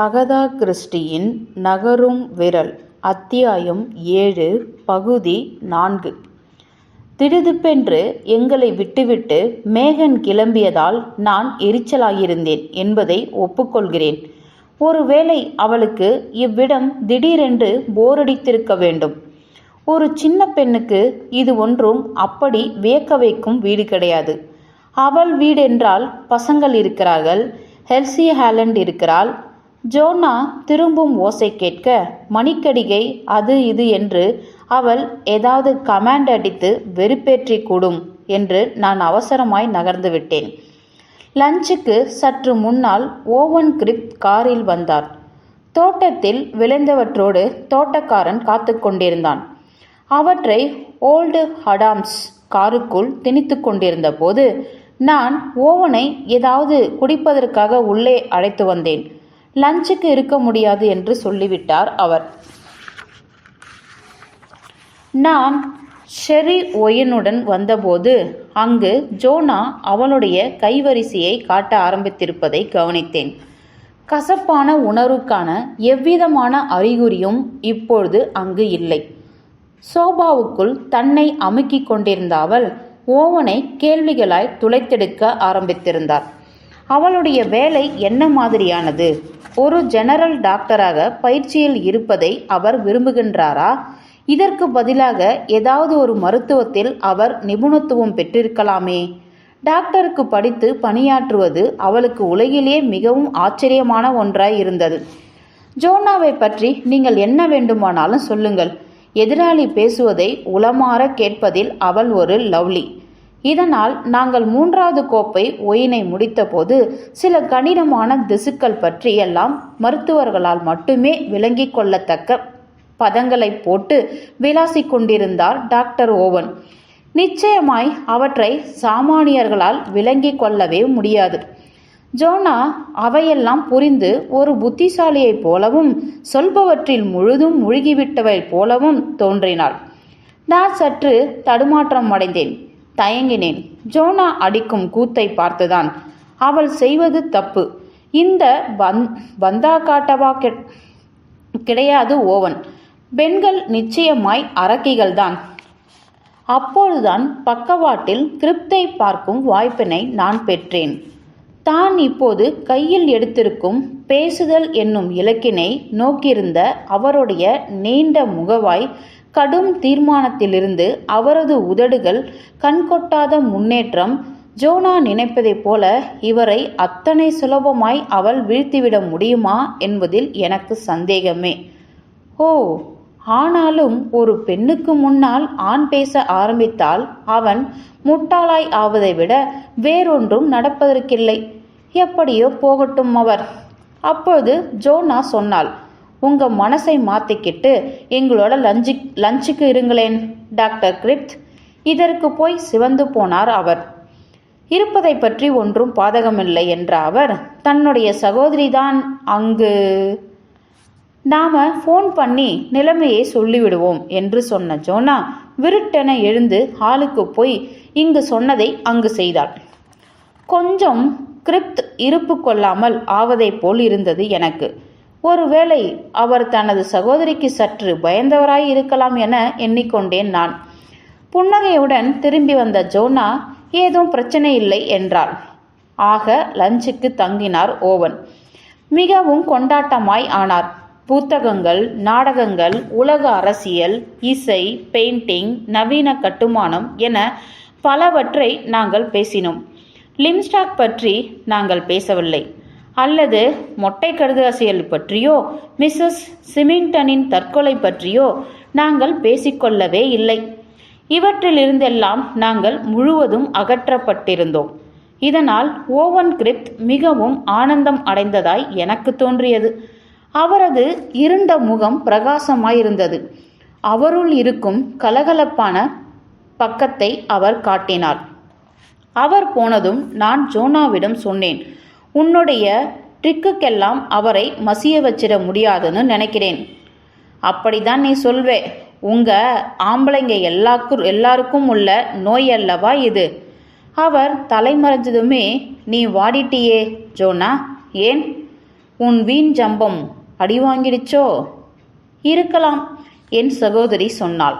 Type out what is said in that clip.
Agatha கிறிஸ்டியின் நகரும் விரல் அத்தியாயம் ஏழு பகுதி நான்கு. திடுதிப்பென்று எங்களை விட்டுவிட்டு மேகன் கிளம்பியதால் நான் எரிச்சலாயிருந்தேன் என்பதை ஒப்புக்கொள்கிறேன். ஒருவேளை அவளுக்கு இவ்விடம் திடீரென்று போரடித்திருக்க வேண்டும். ஒரு சின்ன பெண்ணுக்கு இது ஒன்றும் அப்படி வியக்க வைக்கும் வீடு கிடையாது. அவள் வீடென்றால் பசங்கள் இருக்கிறார்கள் ஹெல்சி ஹேலண்ட் இருக்கிறாள் ஜோனா திரும்பும் ஓசை கேட்க மணிக்கடிகை அது இது என்று அவள் ஏதாவது கமாண்ட் அடித்து வெறுப்பேற்றி கூடும் என்று நான் அவசரமாய் நகர்ந்து விட்டேன். லஞ்சுக்கு சற்று முன்னால் ஓவன் கிரிப் காரில் வந்தார். தோட்டத்தில் விளைந்தவற்றோடு தோட்டக்காரன் காத்து கொண்டிருந்தான். அவற்றை ஓல்டு ஹடாம்ஸ் காருக்குள் திணித்து கொண்டிருந்த போது நான் ஓவனை ஏதாவது குடிப்பதற்காக உள்ளே அழைத்து வந்தேன். லஞ்சுக்கு இருக்க முடியாது என்று சொல்லிவிட்டார் அவர். நான் ஷெரி ஒயனுடன் வந்தபோது அங்கு ஜோனா அவளுடைய கைவரிசையை காட்ட ஆரம்பித்திருப்பதை கவனித்தேன். கசப்பான உணர்வுக்கான எவ்விதமான அறிகுறியும் இப்பொழுது அங்கு இல்லை. சோபாவுக்குள் தன்னை அமுக்கிக் கொண்டிருந்த அவள் ஓவனை கேள்விகளாய் துளைத்தெடுக்க ஆரம்பித்திருந்தார். அவளுடைய வேலை என்ன மாதிரியானது? ஒரு ஜெனரல் டாக்டராக பயிற்சியில் இருப்பதை அவர் விரும்புகின்றாரா? இதற்கு பதிலாக ஏதாவது ஒரு மருத்துவத்தில் அவர் நிபுணத்துவம் பெற்றிருக்கலாமே. டாக்டருக்கு படித்து பணியாற்றுவது அவளுக்கு உலகிலேயே மிகவும் ஆச்சரியமான ஒன்றாய் இருந்தது. ஜோனாவை பற்றி நீங்கள் என்ன வேண்டுமானாலும் சொல்லுங்கள். எதிராளி பேசுவதை உளமாற கேட்பதில் அவள் ஒரு லவ்லி. இதனால் நாங்கள் மூன்றாவது கோப்பை ஒயினை முடித்தபோது சில கடினமான திசுக்கள் பற்றி எல்லாம் மருத்துவர்களால் மட்டுமே விளங்கிக் கொள்ளத்தக்க பதங்களை போட்டு விளாசி கொண்டிருந்தார் டாக்டர் ஓவன். நிச்சயமாய் அவற்றை சாமானியர்களால் விளங்கிக் கொள்ளவே முடியாது. ஜோனா அவையெல்லாம் புரிந்து ஒரு புத்திசாலியைப் போலவும் சொல்பவற்றில் முழுதும் மூழ்கிவிட்டவை போலவும் தோன்றினாள். நான் சற்று தடுமாற்றம் அடைந்தேன். தயங்கினேன். ஜோனா அடிக்கும் கூத்தை பார்த்துதான். அவள் செய்வது தப்பு. இந்த பந் பந்தா காட்டவா கிடையாது ஓவன். பெண்கள் நிச்சயமாய் அரக்கிகள்தான். அப்போதுதான் பக்கவாட்டில் கிரிப்தை பார்க்கும் வாய்ப்பினை நான் பெற்றேன். தான் இப்போது கையில் எடுத்திருக்கும் பேசுதல் என்னும் இலக்கினை நோக்கியிருந்த அவருடைய நீண்ட முகவாய் கடும் தீர்மானத்திலிருந்து அவரது உதடுகள் கண்கொட்டாத முன்னேற்றம் ஜோனா நினைப்பதைப் போல இவரை அத்தனை சுலபமாய் அவள் வீழ்த்திவிட முடியுமா என்பதில் எனக்கு சந்தேகமே. ஓ ஆனாலும் ஒரு பெண்ணுக்கு முன்னால் ஆண் பேச ஆரம்பித்தால் அவன் முட்டாளாய் ஆவதை விட வேறொன்றும் நடப்பதற்கில்லை. எப்படியோ போகட்டும் அவர். அப்பொழுது ஜோனா சொன்னாள் உங்கள் மனசை மாத்திக்கிட்டு எங்களோட லஞ்சு லஞ்சுக்கு இருங்களேன் டாக்டர் கிரிப்த். இதற்கு போய் சிவந்து போனார் அவர். இருப்பதை பற்றி ஒன்றும் பாதகமில்லை என்ற அவர் தன்னுடைய சகோதரிதான் அங்கு. நாம ஃபோன் பண்ணி நிலைமையை சொல்லிவிடுவோம் என்று சொன்ன ஜோனா விருட்டென எழுந்து ஹாலுக்கு போய் இங்கு சொன்னதை அங்கு செய்தாள். கொஞ்சம் கிரிப்த் இருப்பு கொள்ளாமல் ஆவதைப் போல் இருந்தது எனக்கு. ஒருவேளை அவர் தனது சகோதரிக்கு சற்று பயந்தவராய் இருக்கலாம் என எண்ணிக்கொண்டேன் நான். புன்னகையுடன் திரும்பி வந்த ஜோனா ஏதும் பிரச்சனை இல்லை என்றாள். ஆக லஞ்சுக்கு தங்கினார் ஓவன். மிகவும் கொண்டாட்டமாய் ஆனார். புத்தகங்கள் நாடகங்கள் உலக அரசியல் இசை பெயிண்டிங் நவீன கட்டுமானம் என பலவற்றை நாங்கள் பேசினோம். லிம்ஸ்டாக் பற்றி நாங்கள் பேசவில்லை. அல்லது மொட்டை கடுதாசியல் பற்றியோ மிஸ்ஸஸ் சிமிங்டனின் தற்கொலை பற்றியோ நாங்கள் பேசிக்கொள்ளவே இல்லை. இவற்றிலிருந்தெல்லாம் நாங்கள் முழுவதும் அகற்றப்பட்டிருந்தோம். இதனால் ஓவன் கிரிப்த் மிகவும் ஆனந்தம் அடைந்ததாய் எனக்கு தோன்றியது. அவரது இருண்ட முகம் பிரகாசமாயிருந்தது. அவருள் இருக்கும் கலகலப்பான பக்கத்தை அவர் காட்டினார். அவர் போனதும் நான் ஜோனாவிடம் சொன்னேன் உன்னுடைய ட்ரிக்குக்கெல்லாம் அவரை மசிய வச்சிட முடியாதுன்னு நினைக்கிறேன். அப்படிதான் நீ சொல்வே. உங்க ஆம்பளைங்க எல்லாருக்கும் எல்லாருக்கும் உள்ள நோய் அல்லவா இது? அவர் தலைமறைஞ்சதுமே நீ வாடிட்டியே ஜோனா. ஏன்? உன் வீண் ஜம்பம் அடி வாங்கிடுச்சோ? இருக்கலாம் என் சகோதரி சொன்னாள்.